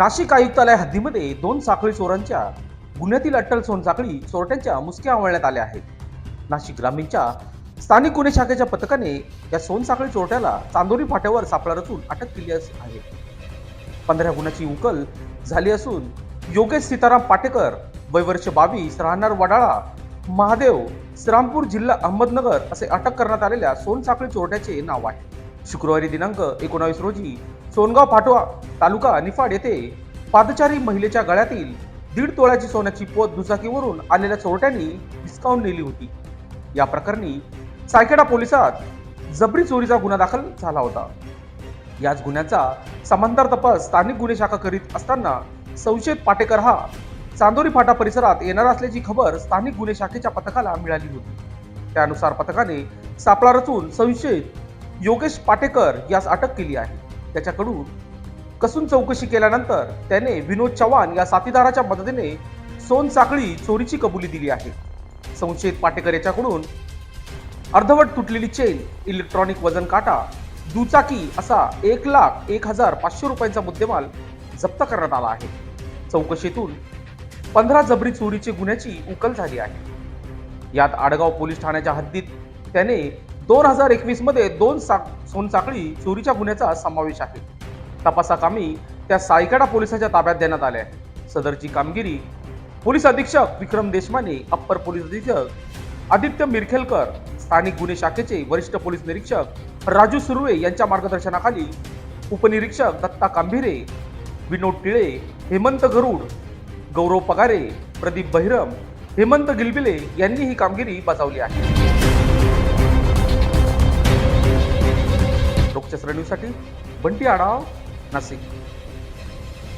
नाशिक आयुक्तालय हद्दीमध्ये दोन साखळी चोरांच्या गुन्ह्यातील अट्टल सोनसाखळी चोरट्यांच्या मुसक्या आवळण्यात आल्या आहेत. नाशिक ग्रामीणच्या स्थानिक गुन्हे शाखेच्या पथकाने या सोनसाखळी चोरट्याला चांदोरी फाट्यावर सापळा रचून अटक केली आहे. पंधरा गुन्ह्याची उकल झाली असून योगेश सीताराम पाटेकर वय वर्ष बावीस राहणार वडाळा महादेव श्रामपूर जिल्हा अहमदनगर असे अटक करण्यात आलेल्या सोनसाखळी चोरट्याचे नाव आहे. शुक्रवारी दिनांक एकोणावीस रोजी सोनगाव फाटवा तालुका निफाड येथे पादचारी महिलेच्या गळ्यातील दीड तोळ्याची सोन्याची पोत दुचाकीवरून आलेल्या चोरट्यांनी हिसकावून नेली होती. या प्रकरणी सायकेडा पोलिसात जबरी चोरीचा गुन्हा दाखल झाला होता. याच गुन्ह्याचा समांतर तपास स्थानिक गुन्हे शाखा करीत असताना संशयित पाटेकर हा चांदोरी फाटा परिसरात येणार असल्याची खबर स्थानिक गुन्हे शाखेच्या पथकाला मिळाली होती. त्यानुसार पथकाने सापळा रचून संशयित योगेश पाटेकर यास अटक केली आहे. त्याच्याकडून कसून चौकशी केल्यानंतर त्याने विनोद चव्हाण या साथीदाराच्या मदतीने सोन साखळी चोरीची कबुली दिली आहे. संशयित पाटेकर याच्याकडून अर्धवट तुटलेली चेन इलेक्ट्रॉनिक वजन काटा दुचाकी असा एक लाख एक हजार पाचशे रुपयांचा मुद्देमाल जप्त करण्यात आला आहे. चौकशीतून पंधरा जबरी चोरीची गुन्ह्याची उकल झाली आहे. यात आडगाव पोलीस ठाण्याच्या हद्दीत त्याने दोन हजार एकवीसमध्ये दोन साक सोनसाखळी चोरीच्या गुन्ह्याचा समावेश आहे. तपासाकामी त्या सायकाडा पोलिसाच्या ताब्यात देण्यात आल्या सदरची कामगिरी पोलीस अधीक्षक विक्रम देशमाने अप्पर पोलीस अधीक्षक आदित्य मिरखेलकर स्थानिक गुन्हे शाखेचे वरिष्ठ पोलीस निरीक्षक राजू सुर्वे यांच्या मार्गदर्शनाखाली उपनिरीक्षक दत्ता कांभिरे विनोद टिळे हेमंत गरुड गौरव पगारे प्रदीप बहिरम हेमंत गिलबिले यांनी ही कामगिरी बजावली आहे. न्यूजसाठी बंटी आढाव नाशिक.